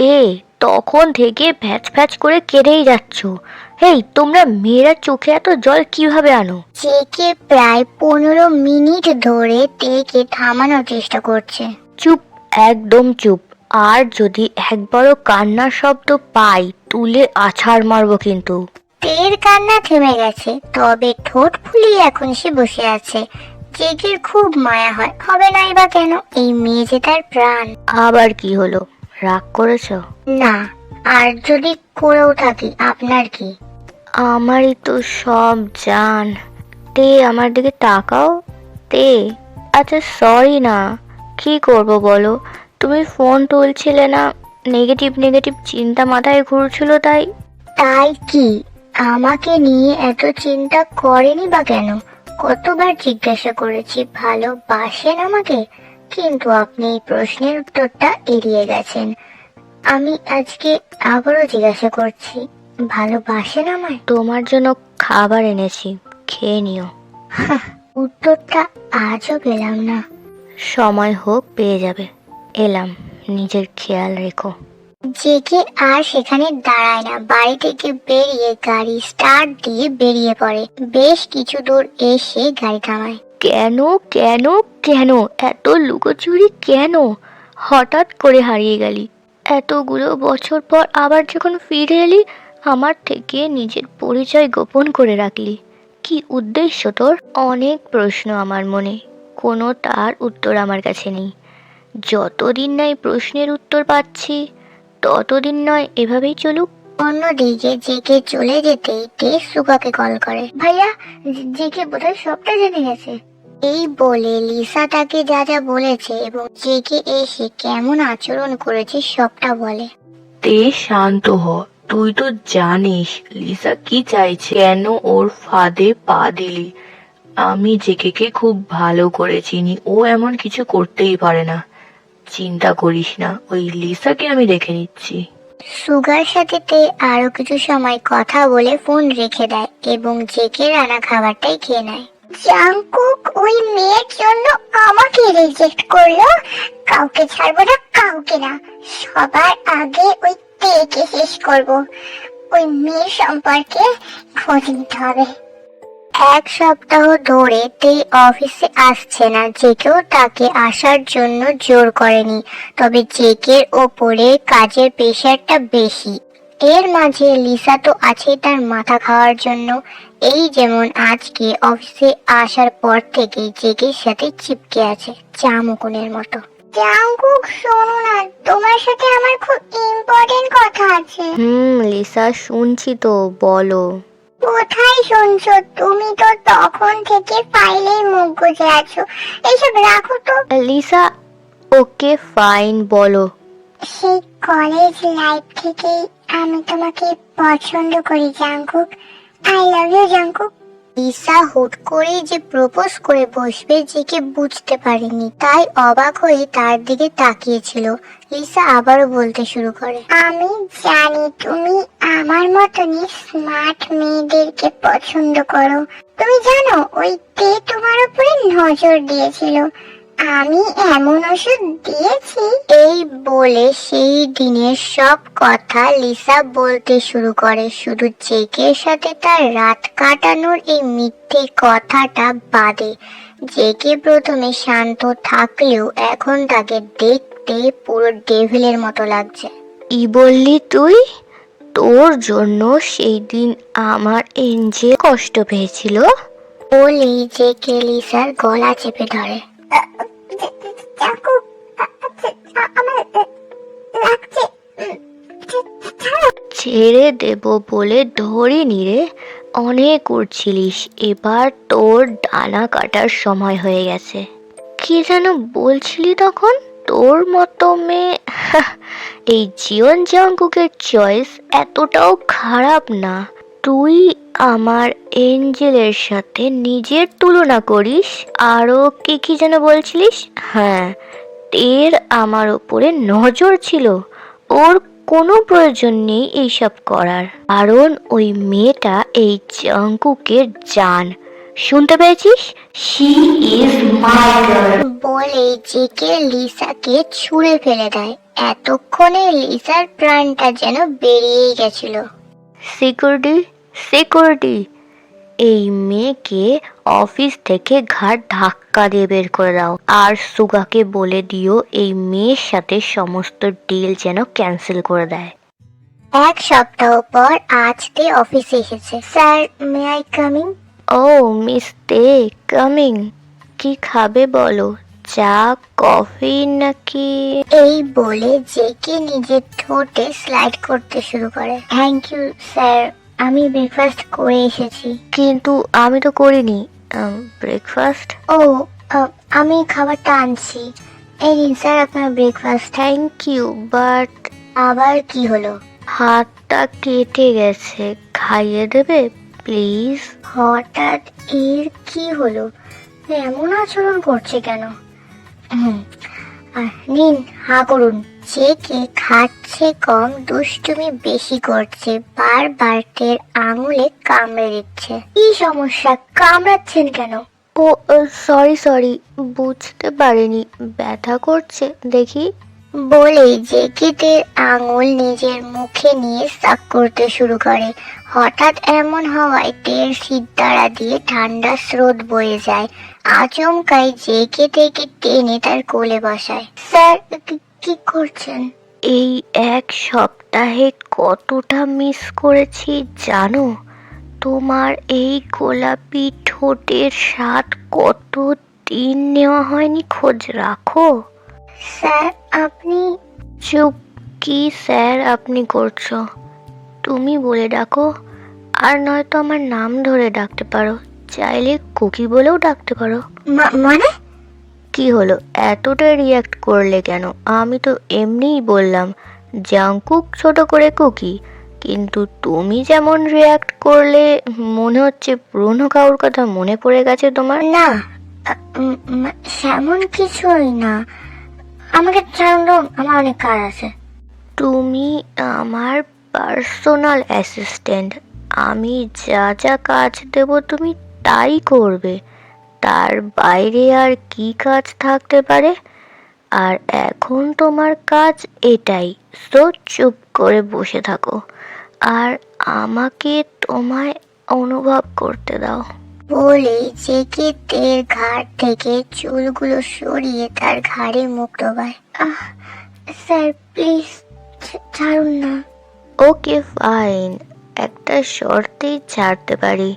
তে তখন থেকে ভ্যাচ ভ্যাচ করে কেঁদেই যাচ্ছ। এই তোমরা মেয়েরা চোখে এত জল কীভাবে আনো? জেকে প্রায় পনেরো মিনিট ধরে তেকে থামানোর চেষ্টা করছে। চুপ একদম চুপ। আর যদি একবারও কান্নার শব্দ পাই তুলে আছাড় মারবো কিন্তু। তের কান্না থেমে গেছে তবে ঠোঁট ফুলিয়ে এখন সে বসে আছে। জেকের খুব মায়া হয় হবে নাই বা কেন? এই মেয়ে যে তার প্রাণ। আবার কি হলো? রাগ করেছ? না আর যদি করেও থাকি আপনার কি? আমারই তো সব জান। তে আমার দিকে তাকাও। তে আচ্ছা সরি না। কি করব বলো? তুমি ফোন তুলছিলে না নেগেটিভ নেগেটিভ চিন্তা মাথায় ঘুরছিল তাই। তাই কি? আমাকে নিয়ে এত চিন্তা করেনি বা কেন? কতবার জিজ্ঞাসা করেছি ভালোবাসেন আমাকে? কিন্তু আপনি এই প্রশ্নের উত্তরটা এড়িয়ে গেছেন। আমি আজকে আবারও জিজ্ঞাসা করছি ভালোবাসেন আমায়? তোমার জন্য খাবার এনেছি খেয়ে নিও। উত্তরটা আজও পেলাম না। সময় হোক পেয়ে যাবে। এলাম নিজের খেয়াল রেখো। জেগে আর সেখানে দাঁড়ায় না বাড়ি থেকে বেরিয়ে গাড়ি স্টার্ট দিয়ে বেরিয়ে পড়ে। বেশ কিছু দূর এসে গাড়ি থামায়। কেন কেন কেন? এত লুকোচুরি কেন? হঠাৎ করে হারিয়ে গেলি। এতগুলো বছর পর আবার যখন ফিরে এলি, আমার থেকে নিজের পরিচয় গোপন করে রাখলি। কি উদ্দেশ্য তোর? অনেক প্রশ্ন আমার মনে। কোনো তার উত্তর আমার কাছে নেই। যতদিন নয় প্রশ্নের উত্তর পাচ্ছি, ততদিন নয় এভাবেই চলুক। অন্যদিকে জেকে চলে যেতেই তে সুগাকে কল করে। ভাইয়া জেকে বোধহয় সবটা জেনে গেছে। এই বলে লিসা তাকে যা যা বলেছে এবং জেকে এসে কেমন আচরণ করেছে সবটা বলে। তে শান্ত হ, তুই তো জানিস লিসা কি চাইছে। কেন ওর ফাঁদে পা দিলি? আমি জেকেকে খুব ভালো করে চিনি, ও এমন কিছু করতেই পারে না। চিন্তা করিস না, ওই লিসাকে আমি দেখে নিচ্ছি। সুগার সাথে তে আরও কিছু সময় কথা বলে ফোন রেখে দেয় এবং জেকে রানা খাবারটাই খেয়ে নেয়। জাংকুক ওই মেয়ের জন্য আমাকে রিজেক্ট করল। কাউকে ছাড়বো না, কাউকে না। সবার আগে ওই তেকে শেষ করব। ওই মেয়ের সম্পর্কে খোঁজ নিতে হবে। এক সপ্তাহ ধরে তে অফিসে আসছে না যে কেউ তাকে আসার জন্য জোর করেনি। তবে জেকের ওপরে কাজের প্রেশারটা বেশি। এর মাঝে লিসা তো আছে তার মাথা খাওয়ার জন্য। এই যেমন আজকে অফিসে আসার পর থেকে জেকের সাথে চিপকে আছে চামুকুনের মতো। জাঙ্কুক শোনো না তোমার সাথে আমার খুব ইম্পর্টেন্ট কথা আছে। হুম লিসা শুনছি তো বলো। কোথায় শুনছো? তুমি তো তখন থেকে ফাইলের মুখ গুজে আছো। এইসব রাখো তো। লিসা ওকে ফাইন বলো। সেই কলেজ লাইফ থেকেই আমি তোমাকে পছন্দ করি Jungkook. I love you Jungkook. Lisa হুট করে যে প্রপোজ করে বসবে জেকে বুঝতে পারেনি, তাই অবাক হয়ে তার দিকে তাকিয়েছিল। লিসা আবারও বলতে শুরু করে, আমি জানি তুমি আমার মতনই স্মার্ট মেয়েদেরকে পছন্দ করো। তুমি জানো ওই তে তোমার উপরে নজর দিয়েছিল। আমি এমন ওষুধ দিয়েছি। এই বলে সেই দিনের সব কথা লিসা বলতে শুরু করে। শুধু জেকের সাথে তার রাত কাটানোর এই মিথ্যে কথাটা বাদে। জেকে প্রথমে শান্ত থাকলেও এখন তাকে দেখতে পুরো ডেভিলের মতো লাগছে। ই বললি তুই? তোর জন্য সেই দিন আমার এনজে কষ্ট পেয়েছিল। বলি জেকে লিসার গলা চেপে ধরে। ছেড়ে দেব বলে ধরে নিরে অনেক উড়ছিলিস। এবার তোর ডানা কাটার সময় হয়ে গেছে। কি যেন বলছিলি তখন? তোর মতো মেয়ে? এই জীবন জঙ্কুকের চয়েস এতটাও খারাপ না। তুই আমার এঞ্জেলের সাথে নিজের তুলনা করিস, আরও কি কি যেন বলছিলিস? হ্যাঁ এর আমার ওপরে নজর ছিল। ওর কোনো প্রয়োজন নেই এইসব করার। কারণ ওই মেয়েটা এই জঙ্কুকের জান। শুনতে পেয়েছিস? শি ইজ মাই গার্ল বলে জেকে লিসাকে ছুঁড়ে ফেলে দেয়। এতক্ষণে লিসার প্রাণটা যেন বেরিয়েই গেছিল। Security security. এই মেয়েকে অফিস থেকে ঘাট ধাক্কা দিয়ে বের করে দাও। আর সুগাকে বলে দিও এই মেয়ের সাথে সমস্ত ডিল যেন ক্যান্সেল করে দেয়। এক সপ্তাহ পর আজ তে অফিসে এসেছে? Sir may I coming oh miss the coming. কি খাবে বলো? চা কফি নাকি? এই বলে জেকে নিজের ঠোঁটে স্লাইড করতে শুরু করে। থ্যাংক ইউ স্যার আমি ব্রেকফাস্ট করে এসেছি। কিন্তু আমি তো করিনি। ব্রেকফাস্ট ও আমি খাবারটা আনছি। এই নিন স্যার আপনার ব্রেকফাস্ট থ্যাংক ইউ বাট আবার কি হলো? হাতটা কেটে গেছে। খাইয়ে দেবে প্লিজ হঠাৎ এর কি হলো? এমন আচরণ করছে কেন? নিন হা করুন। যে কে খাচ্ছে কম দুষ্টুমি বেশি করছে বারবার তের আঙুলে কামড়ে দিচ্ছে। কি সমস্যা? কামড়াচ্ছেন কেন? ও সরি সরি বুঝতে পারিনি। ব্যথা করছে দেখি। বলেই জেকিদের আঙুল নিজের মুখে নিয়ে সাক করতে শুরু করে। হঠাৎ এমন হওয়ায় তের সিদ্ধারা দিয়ে ঠান্ডা স্রোত বয়ে যায়। আচমকাই জেকে থেকে টেনে তার কোলে বসায়। স্যার কি- কি করছেন? এই এক সপ্তাহে কতটা মিস করেছি জানো? তোমার এই গোলাপি ঠোঁটের স্বাদ কত দিন নেওয়া হয়নি খোঁজ রাখো। স্যার আপনি চুপ কি স্যার আপনি করছ? তুমি বলে ডাকো আর নয়তো আমার নাম ধরে ডাকতে পারো। চাইলে কুকি বলেও ডাকতে পারো। মানে? কি হলো? এতটা রিয়াক্ট করলে কেন? আমি তো এমনিই বললাম জাংকুক ছোট করে কুকি কিন্তু তুমি যেমন রিয়াক্ট করলে মনে হচ্ছে পুরনো কাউর কথা মনে পড়ে গেছে তোমার? না সেমন কিছুই না। আমাকে ছাড়ুন আমার অনেক কাজ আছে। তুমি আমার পার্সোনাল অ্যাসিস্ট্যান্ট আমি যা যা কাজ দেব তুমি তাই করবে। তার বাইরে আর কি কাজ থাকতে পারে? আর এখন তোমার কাজ এটাই। সো চুপ করে বসে থাকো। আর আমাকে তোমায় অনুভব করতে দাও। বলে জেকে তের ঘাট থেকে চুলগুলো সরিয়ে তার ঘাড়ে মুখ ডোবায়। আহ, স্যার প্লিজ ছাড়ুন না। Okay fine. একটা শর্তেই ছাড়তে পারি।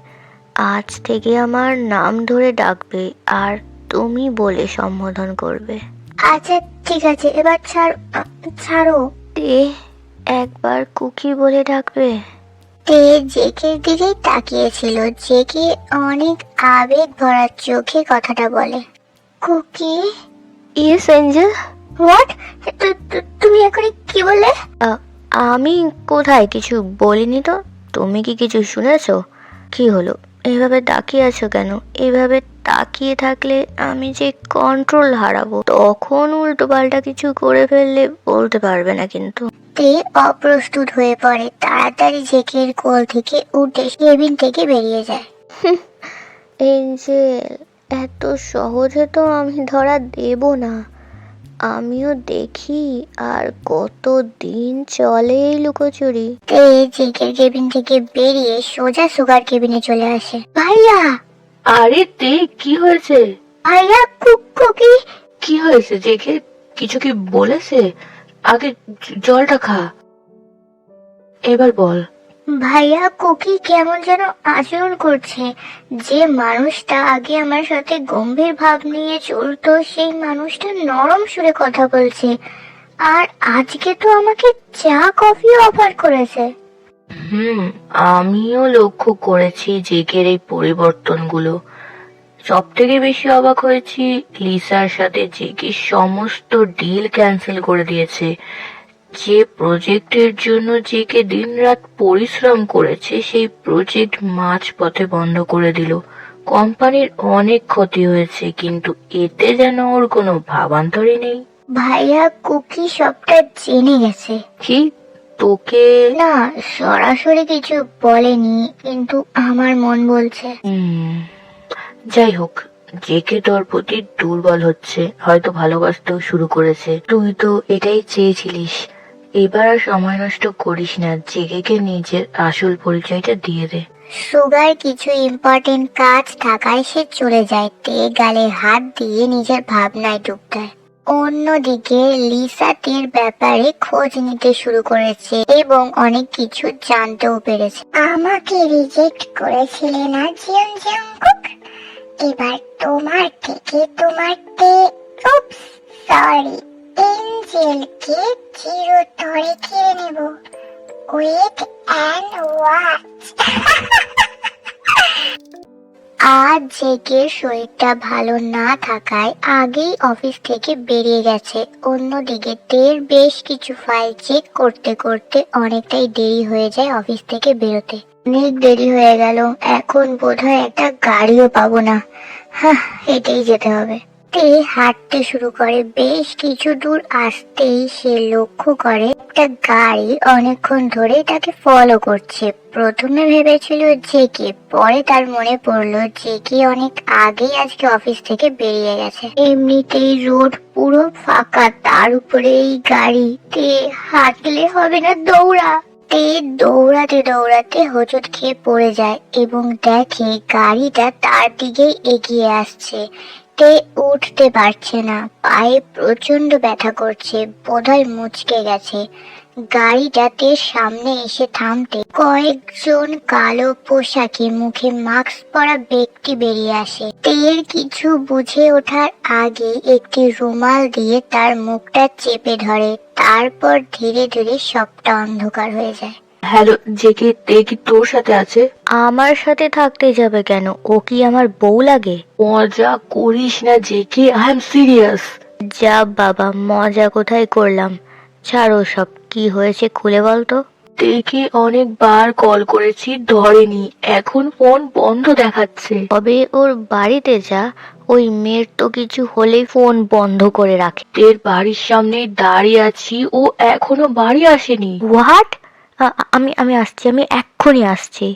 আজ থেকে আমার নাম ধরে ডাকবে আর তুমি বলে সম্বোধন করবে। আচ্ছা ঠিক আছে এবার ছাড় ছাড়ো। তে একবার কুকি বলে ডাকবে। তে জেকের দিকেই তাকিয়েছিল জেকে অনেক আবেগ ভরা চোখে কথাটা বলে। কুকি? Yes angel. হোয়াট? তুমি এখন কি বললে? আমি কোথায়? কিছু বলিনি তো? তুমি কি কিছু শুনেছো? কি হলো? এইভাবে তাকিয়ে আছো কেন? এভাবে তাকিয়ে থাকলে আমি যে কন্ট্রোল হারাবো তখন উল্টো পাল্টা কিছু করে ফেললে বলতে পারবে না কিন্তু। তে অপ্রস্তুত হয়ে পড়ে তাড়াতাড়ি জেকের কোল থেকে উঠে কেবিন থেকে বেরিয়ে যায়। এঞ্জেল এত সহজে তো আমি ধরা দেব না। আমিও দেখি আর কত দিন চলে এই লুকোচুরি। তে জেকের কেবিন থেকে বেরিয়ে সোজা সুগার কেবিনে চলে আসে। ভাইয়া! আরে তে কি হয়েছে? ভাইয়া কুকি কি হয়েছে? জেকে কিছু কি বলেছে? আগে জলটা খা। এবার বল। ভাইয়া, কোকি কেমন যেন আচরণ করছে। যে মানুষটা আগে আমার সাথে গম্ভীর ভাব নিয়ে চলতো, সেই মানুষটা নরম সুরে কথা বলছে। আর আজকে তো আমাকে চা কফি অফার করেছে। হুম, আমিও লক্ষ্য করেছি জেকের এই পরিবর্তনগুলো। সব থেকে বেশি অবাক হয়েছি লিসার সাথে জেকে সমস্ত ডিল ক্যান্সেল করে দিয়েছে। যে প্রজেক্টের জন্য জেকে দিনরাত পরিশ্রম করেছে সেই প্রজেক্ট মাঝ পথে বন্ধ করে দিল। কোম্পানির অনেক ক্ষতি হয়েছে কিন্তু এতে যেন ওর কোনো ভাবান্তরই নেই। ভাইয়া কুকি সবটা জেনে গেছে। কি? তোকে? না সরাসরি কিছু বলেনি কিন্তু আমার মন বলছে। হুম যাই হোক জেকে তোর প্রতি দুর্বল হচ্ছে হয়তো ভালোবাসতেও শুরু করেছে। তুই তো এটাই চেয়েছিলিস। এবার আর সময় নষ্ট করিস না জেকেকে নিজের আসল পরিচয়টা দিয়ে দে। সুগার কিছু ইম্পর্টেন্ট কাজ থাকায় সে চলে যায়, তে গালে হাত দিয়ে নিজের ভাবনায় অন্যদিকে লিসা তের ব্যাপারে খোঁজ নিতে শুরু করেছে এবং অনেক কিছু জানতেও পেরেছে। আমাকে রিজেক্ট করেছিলে না, জিয়ন এবার তোমার থেকে তোমার তে উপস সরি এঞ্জেলকে চিরতরে খেয়ে নেব? ওয়েট অ্যান্ড ওয়াচ আজ জেকের শরীরটা ভালো না থাকায় আগেই অফিস থেকে বেরিয়ে গেছে। অন্যদিকে তের বেশ কিছু ফাইল চেক করতে করতে অনেকটাই দেরি হয়ে যায় অফিস থেকে বেরোতে। অনেক দেরি হয়ে গেল, এখন বোধহয় একটা গাড়িও পাবো না। হ্যাঁ হেঁটেই যেতে হবে। তে হাঁটতে শুরু করে। বেশ কিছু দূর আসতেই সে লক্ষ্য করে একটা গাড়ি অনেকক্ষণ ধরে তাকে ফলো করছে। প্রথমে ভেবেছিল যে কে, পরে তার মনে পড়ল যে কে অনেক আগেই আজকে অফিস থেকে বেরিয়ে গেছে। এমনিতেই রোড পুরো ফাঁকা, তার উপরে এই গাড়িতে হাঁটলে হবে না দৌড়া। তে দৌড়াতে দৌড়াতে হোঁচট খেয়ে পড়ে যায় এবং দেখে গাড়িটা তার দিকেই এগিয়ে আসছে। তে উঠতে পারছে না। পায়ে প্রচণ্ড ব্যথা করছে, বোধহয় মুচকে গেছে। গাড়িটাতে সামনে এসে থামতে কয়েকজন কালো পোশাকে মুখে মাস্ক পরা ব্যক্তি বেরিয়ে আসে। তের কিছু বুঝে ওঠার আগে একটি রুমাল দিয়ে তার মুখটা চেপে ধরে। তারপর ধীরে ধীরে সবটা অন্ধকার হয়ে যায়। হ্যালো জেকে তে কি তোর সাথে আছে? আমার সাথে থাকতে যাবে কেন? ও কি আমার বউ লাগে? মজা করিস না জেকে আই এম সিরিয়াস। যা বাবা মজা কোথায় করলাম? ছাড়ো সব কি হয়েছে খুলে বলতো। তেকে অনেকবার কল করেছি ধরেনি এখন ফোন বন্ধ দেখাচ্ছে। তবে ওর বাড়িতে যা ওই মেয়ের তো কিছু হলেই ফোন বন্ধ করে রাখে। তের বাড়ির সামনে দাঁড়িয়ে আছি ও এখনও বাড়ি আসেনি। হোয়াট আমি আমি আসছি আমি এক্ষুনি আসছি।